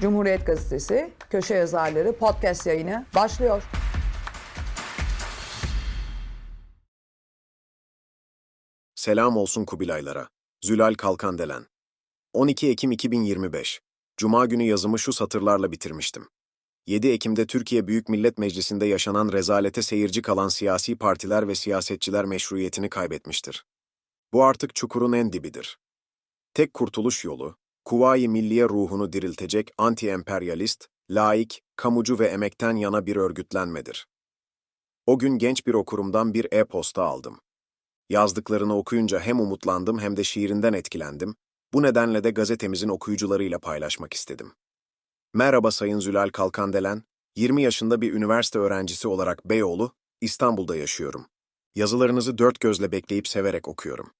Cumhuriyet Gazetesi Köşe Yazarları podcast yayını başlıyor. Selam olsun Kubilaylara. Zülal Kalkandelen. 12 Ekim 2025. Cuma günü yazımı şu satırlarla bitirmiştim. 7 Ekim'de Türkiye Büyük Millet Meclisi'nde yaşanan rezalete seyirci kalan siyasi partiler ve siyasetçiler meşruiyetini kaybetmiştir. Bu artık çukurun en dibidir. Tek kurtuluş yolu, Kuvayi Milliye ruhunu diriltecek anti-emperyalist, laik, kamucu ve emekten yana bir örgütlenmedir. O gün genç bir okurumdan bir e-posta aldım. Yazdıklarını okuyunca hem umutlandım hem de şiirinden etkilendim. Bu nedenle de gazetemizin okuyucularıyla paylaşmak istedim. Merhaba Sayın Zülal Kalkandelen, 20 yaşında bir üniversite öğrencisi olarak Beyoğlu, İstanbul'da yaşıyorum. Yazılarınızı dört gözle bekleyip severek okuyorum.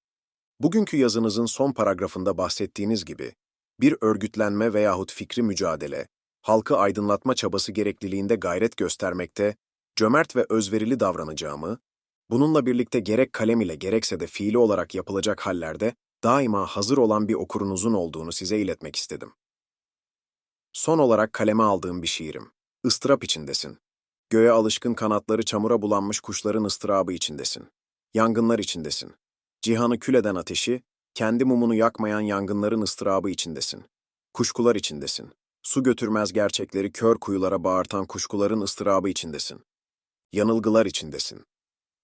Bugünkü yazınızın son paragrafında bahsettiğiniz gibi, bir örgütlenme veyahut fikri mücadele, halkı aydınlatma çabası gerekliliğinde gayret göstermekte, cömert ve özverili davranacağımı, Bununla birlikte gerek kalem ile gerekse de fiili olarak yapılacak hallerde daima hazır olan bir okurunuzun olduğunu size iletmek istedim. Son olarak kaleme aldığım bir şiirim. Istırap içindesin. Göğe alışkın kanatları çamura bulanmış kuşların ıstırabı içindesin. Yangınlar içindesin. Cihanı kül eden ateşi, kendi mumunu yakmayan yangınların ıstırabı içindesin. Kuşkular içindesin. Su götürmez gerçekleri kör kuyulara bağırtan kuşkuların ıstırabı içindesin. Yanılgılar içindesin.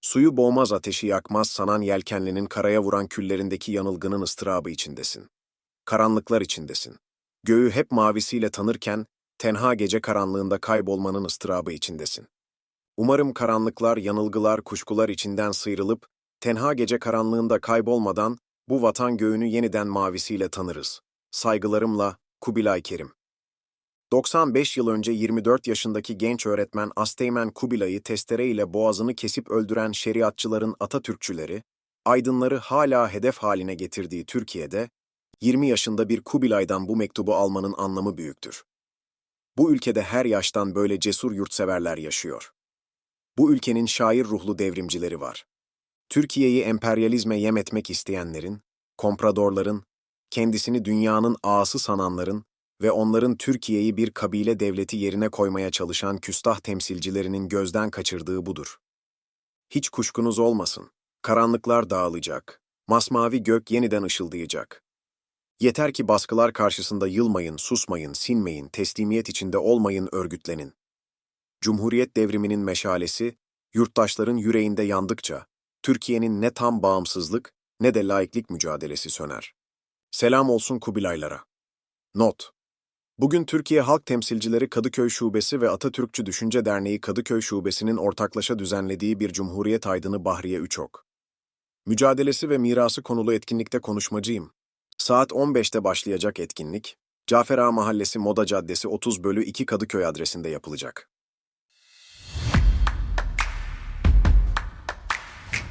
Suyu boğmaz ateşi yakmaz sanan yelkenlinin karaya vuran küllerindeki yanılgının ıstırabı içindesin. Karanlıklar içindesin. Göğü hep mavisiyle tanırken, tenha gece karanlığında kaybolmanın ıstırabı içindesin. Umarım karanlıklar, yanılgılar, kuşkular içinden sıyrılıp, tenha gece karanlığında kaybolmadan, bu vatan göğünü yeniden mavisiyle tanırız. Saygılarımla, Kubilay Kerim. 95 yıl önce 24 yaşındaki genç öğretmen Asteğmen Kubilay'ı testere ile boğazını kesip öldüren şeriatçıların Atatürkçüleri, aydınları hala hedef haline getirdiği Türkiye'de, 20 yaşında bir Kubilay'dan bu mektubu almanın anlamı büyüktür. Bu ülkede her yaştan böyle cesur yurtseverler yaşıyor. Bu ülkenin şair ruhlu devrimcileri var. Türkiye'yi emperyalizme yem etmek isteyenlerin, kompradorların, kendisini dünyanın ağası sananların, ve onların Türkiye'yi bir kabile devleti yerine koymaya çalışan küstah temsilcilerinin gözden kaçırdığı budur. Hiç kuşkunuz olmasın. Karanlıklar dağılacak. Masmavi gök yeniden ışıldayacak. Yeter ki baskılar karşısında yılmayın, susmayın, sinmeyin, teslimiyet içinde olmayın, örgütlenin. Cumhuriyet devriminin meşalesi, yurttaşların yüreğinde yandıkça, Türkiye'nin ne tam bağımsızlık ne de laiklik mücadelesi söner. Selam olsun Kubilaylara. Not Bugün Türkiye Halk Temsilcileri Kadıköy Şubesi ve Atatürkçü Düşünce Derneği Kadıköy Şubesi'nin ortaklaşa düzenlediği bir Cumhuriyet Aydını Bahriye Üçok. Mücadelesi ve mirası konulu etkinlikte konuşmacıyım. Saat 15'te başlayacak etkinlik, Cafer Ağa Mahallesi Moda Caddesi 30 bölü 2 Kadıköy adresinde yapılacak.